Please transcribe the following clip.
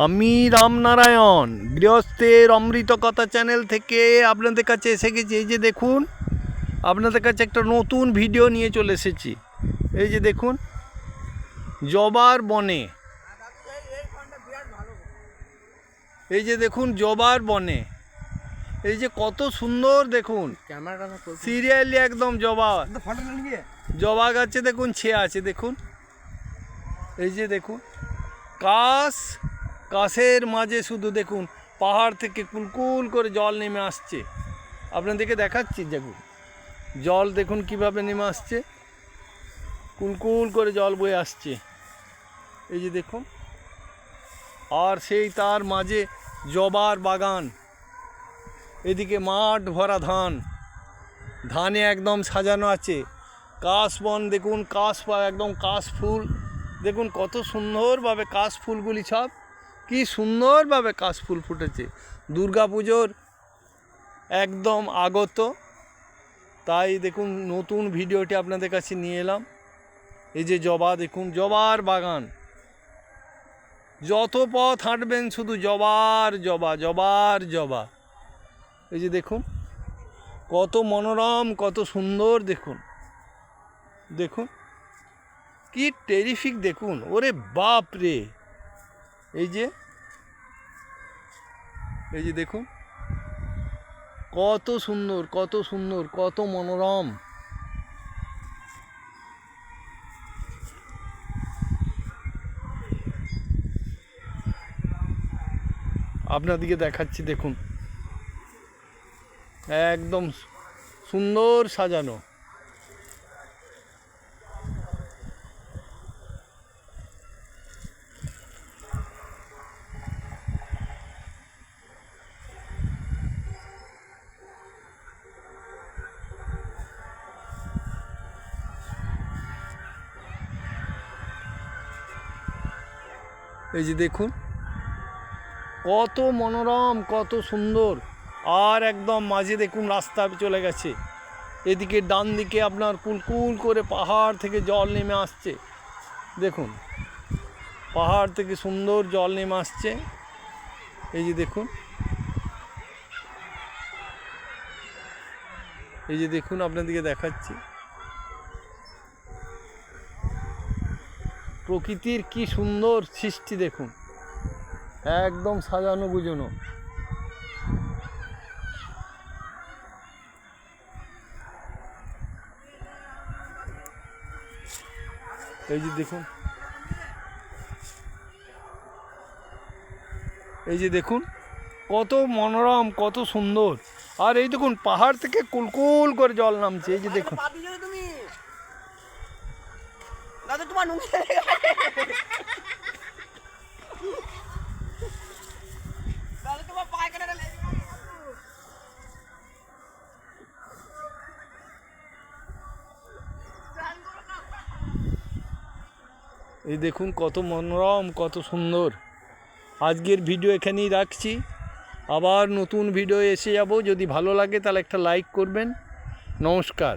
আমি রামনারায়ণ গৃহস্থের অমৃত কথা চ্যানেল থেকে আপনাদের কাছে এসে গেছি। এই যে দেখুন আপনাদের কাছে একটা নতুন ভিডিও নিয়ে চলে এসেছি। এই যে দেখুন জবার বনে। এই যে দেখুন জবার বনে। এই যে কত সুন্দর দেখুন। সিরিয়ালি একদম জবা জবা গাছে দেখুন ছে আছে দেখুন। এই যে দেখুন কাশ কাশের মাঝে শুধু দেখুন, পাহাড় থেকে কুলকুল করে জল নেমে আসছে। আপনাদেরকে দেখাচ্ছি, দেখুন। জল দেখুন কীভাবে নেমে আসছে। কুলকুল করে জল বয়ে আসছে। এই যে দেখুন। আর সেই তার মাঝে জবার বাগান। এদিকে মাঠ ভরা ধান। ধানে একদম সাজানো আছে। কাশবন দেখুন, কাশ একদম কাশ ফুল। দেখুন কত সুন্দরভাবে কাশ ফুলগুলি সব কি সুন্দরভাবে কাশ ফুল ফুটেছে। দুর্গা পুজোর একদম আগত। তাই দেখুন, নতুন ভিডিওটি আপনাদের কাছে নিয়ে এলাম। এই যে জবা, দেখুন, জবার বাগান। যত পথ হাঁটবেন শুধু জবার, জবা জবার, জবা। এই যে দেখুন, কত মনোরম, কত সুন্দর, দেখুন। দেখুন, কি টেরিফিক দেখুন। ওরে বাপ রে এই যে এই যে দেখুন, কত সুন্দর কত সুন্দর, কত মনোরম। আপনাদিকে দেখাচ্ছি, দেখুন। একদম সুন্দর সাজানো। এই যে দেখুন। কত মনোরম, কত সুন্দর। আর একদম মাঝে দেখুন রাস্তা চলে গেছে। এদিকে ডান দিকে আপনার কুলকুল করে পাহাড় থেকে জল নেমে আসছে। দেখুন, পাহাড় থেকে সুন্দর জল নেমে আসছে। এই যে দেখুন। এই যে দেখুন, আপনাদেরকে দেখাচ্ছি। প্রকৃতির কি সুন্দর সৃষ্টি দেখুন। একদম সাজানো গুজনো। এই যে দেখুন। এই যে দেখুন, কত মনোরম, কত সুন্দর। আর এই দেখুন, পাহাড় থেকে কুলকুল করে জল নামছে। এই যে দেখুন। নুন দাদা তোমার পায়খানাটা লেগে গেছে। এই দেখুন কত মনোরম, কত সুন্দর। আজকের ভিডিও এখানেই রাখছি। আবার নতুন ভিডিও এসে যাব। যদি ভালো লাগে তাহলে একটা লাইক করবেন। নমস্কার।